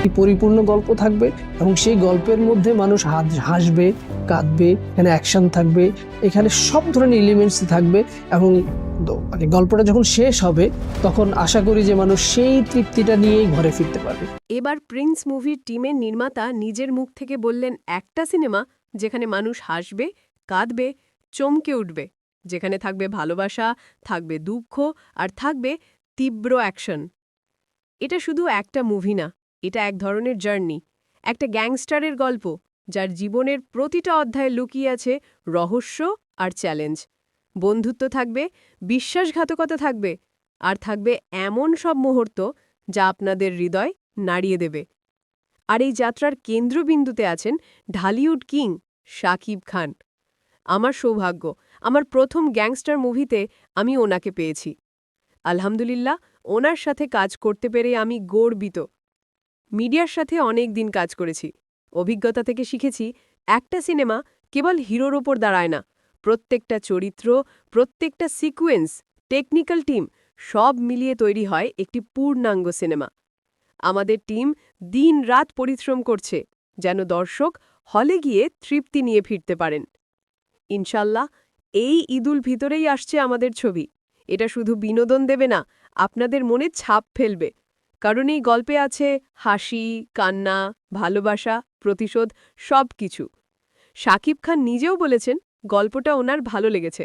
একটি পরিপূর্ণ গল্প থাকবে এবং সেই গল্পের মধ্যে মানুষ হাস- হাসবে, কাঁদবে, এখানে অ্যাকশন থাকবে, এখানে সব ধরনের এলিমেন্টস থাকবে এবং মানে গল্পটা যখন শেষ হবে, তখন আশা করি যে মানুষ সেই তৃপ্তিটা নিয়েই ঘরে ফিরতে পারবে। এবার প্রিন্স মুভির টিমের নির্মাতা নিজের মুখ থেকে বললেন, একটা সিনেমা যেখানে মানুষ হাসবে, কাঁদবে, চমকে উঠবে, যেখানে থাকবে ভালোবাসা, থাকবে দুঃখ, আর থাকবে তীব্র অ্যাকশন এটা শুধু একটা মুভি না এটা এক ধরনের জার্নি। একটা গ্যাংস্টারের গল্প, যার জীবনের প্রতিটা অধ্যায়ে লুকিয়ে আছে রহস্য আর চ্যালেঞ্জ। বন্ধুত্ব থাকবে, বিশ্বাসঘাতকতা থাকবে, আর থাকবে এমন সব মুহূর্ত যা আপনাদের হৃদয় নাড়িয়ে দেবে। আর এই যাত্রার কেন্দ্রবিন্দুতে আছেন ঢালিউড কিং শাকিব খান। আমার সৌভাগ্য, আমার প্রথম গ্যাংস্টার মুভিতে আমি ওনাকে পেয়েছি। আলহামদুলিল্লাহ, ওনার সাথে কাজ করতে পেরে আমি গর্বিত। মিডিয়ার সাথে অনেক দিন কাজ করেছি। অভিজ্ঞতা থেকে শিখেছি, একটা সিনেমা কেবল হিরোর ওপর দাঁড়ায় না। প্রত্যেকটা চরিত্র, প্রত্যেকটা সিকোয়েন্স, টেকনিক্যাল টিম সব মিলিয়ে তৈরি হয় একটি পূর্ণাঙ্গ সিনেমা। আমাদের টিম দিন রাত পরিশ্রম করছে যেন দর্শক হলে গিয়ে তৃপ্তি নিয়ে ফিরতে পারেন। ইনশাল্লাহ, এই ঈদুল ভিতরেই আসছে আমাদের ছবি। এটা শুধু বিনোদন দেবে না, আপনাদের মনে ছাপ ফেলবে। কারণ এই গল্পে আছে হাসি, কান্না, ভালোবাসা, প্রতিশোধ, সব কিছু। শাকিব খান নিজেও বলেছেন গল্পটা ওনার ভালো লেগেছে।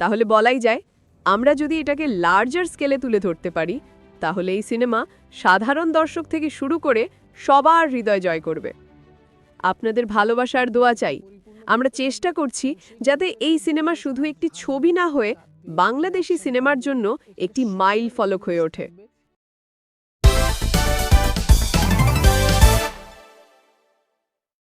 তাহলে বলাই যায়, আমরা যদি এটাকে লার্জার স্কেলে তুলে ধরতে পারি, তাহলে এই সিনেমা সাধারণ দর্শক থেকে শুরু করে সবার হৃদয় জয় করবে। আপনাদের ভালোবাসার দোয়া চাই। আমরা চেষ্টা করছি যাতে এই সিনেমা শুধু একটি ছবি না হয়ে বাংলাদেশি সিনেমার জন্য একটি মাইল ফলক হয়ে ওঠে।